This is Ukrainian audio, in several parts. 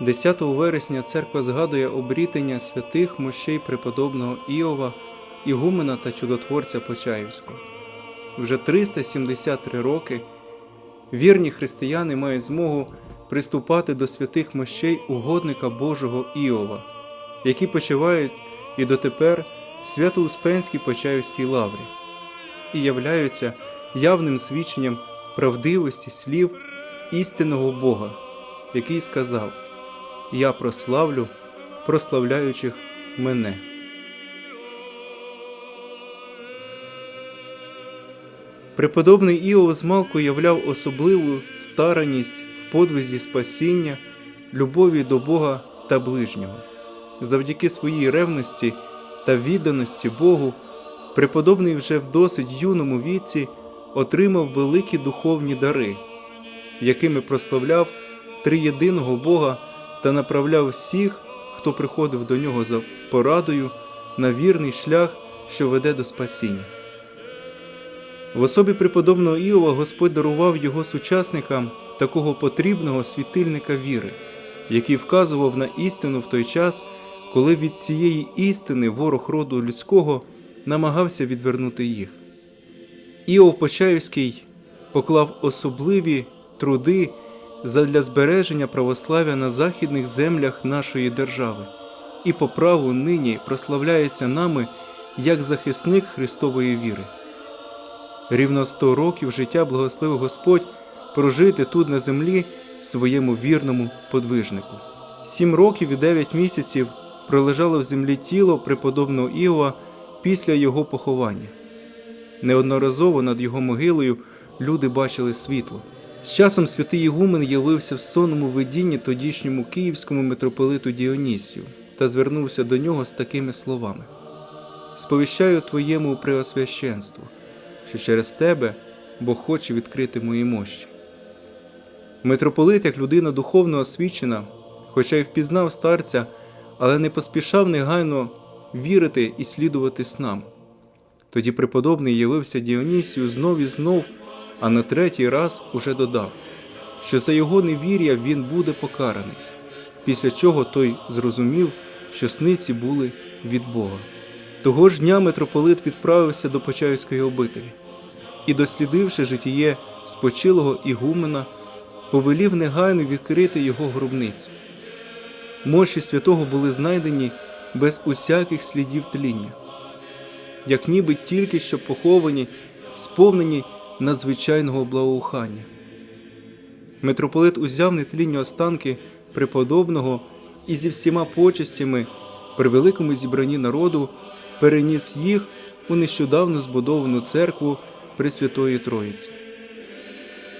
10 вересня церква згадує обрітення святих мощей преподобного Іова, Ігумена та чудотворця Почаївського. Вже 373 роки вірні християни мають змогу приступати до святих мощей угодника Божого Іова, які почивають і дотепер в Свято-Успенській Почаївській лаврі, і являються явним свідченням правдивості слів істинного Бога, який сказав: Я прославлю прославляючих мене. Преподобний Іов змалку являв особливу старанність в подвизі спасіння, любові до Бога та ближнього. Завдяки своїй ревності та відданості Богу, преподобний вже в досить юному віці отримав великі духовні дари, якими прославляв триєдиного Бога та направляв всіх, хто приходив до нього за порадою на вірний шлях, що веде до спасіння. В особі преподобного Іова Господь дарував його сучасникам такого потрібного світильника віри, який вказував на істину в той час, коли від цієї істини ворог роду людського намагався відвернути їх. Іов Почаївський поклав особливі труди задля збереження православ'я на західних землях нашої держави і по праву нині прославляється нами як захисник Христової віри. Рівно 100 років життя благословив Господь прожити тут на землі своєму вірному подвижнику. Сім років і дев'ять місяців пролежало в землі тіло преподобного Іова після його поховання. Неодноразово над його могилою люди бачили світло. З часом святий Ігумен явився в сонному видінні тодішньому київському митрополиту Діонісію та звернувся до нього з такими словами: Сповіщаю твоєму преосвященству, що через тебе Бог хоче відкрити мої мощі. Митрополит, як людина духовно освічена, хоча й впізнав старця, але не поспішав негайно вірити і слідувати снам. Тоді преподобний явився Діонісію знов і знов, а на третій раз уже додав, що за його невір'я він буде покараний, після чого той зрозумів, що сниці були від Бога. Того ж дня митрополит відправився до Почаївської обителі і, дослідивши житіє спочилого ігумена, повелів негайно відкрити його гробницю. Мощі святого були знайдені без усяких слідів тління, як ніби тільки що поховані, сповнені надзвичайного благоухання. Митрополит узяв нетлінні останки преподобного і зі всіма почестями при великому зібранні народу переніс їх у нещодавно збудовану церкву Пресвятої Троїці.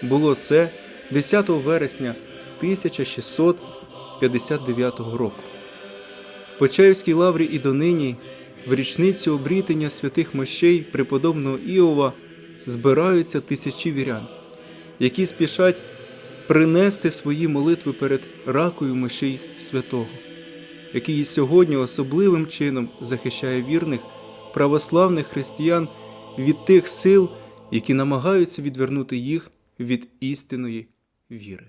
Було це 10 вересня 1659 року. В Почаївській лаврі і донині, в річницю обрітення святих мощей преподобного Іова, збираються тисячі вірян, які спішать принести свої молитви перед ракою мишей святого, який і сьогодні особливим чином захищає вірних православних християн від тих сил, які намагаються відвернути їх від істинної віри.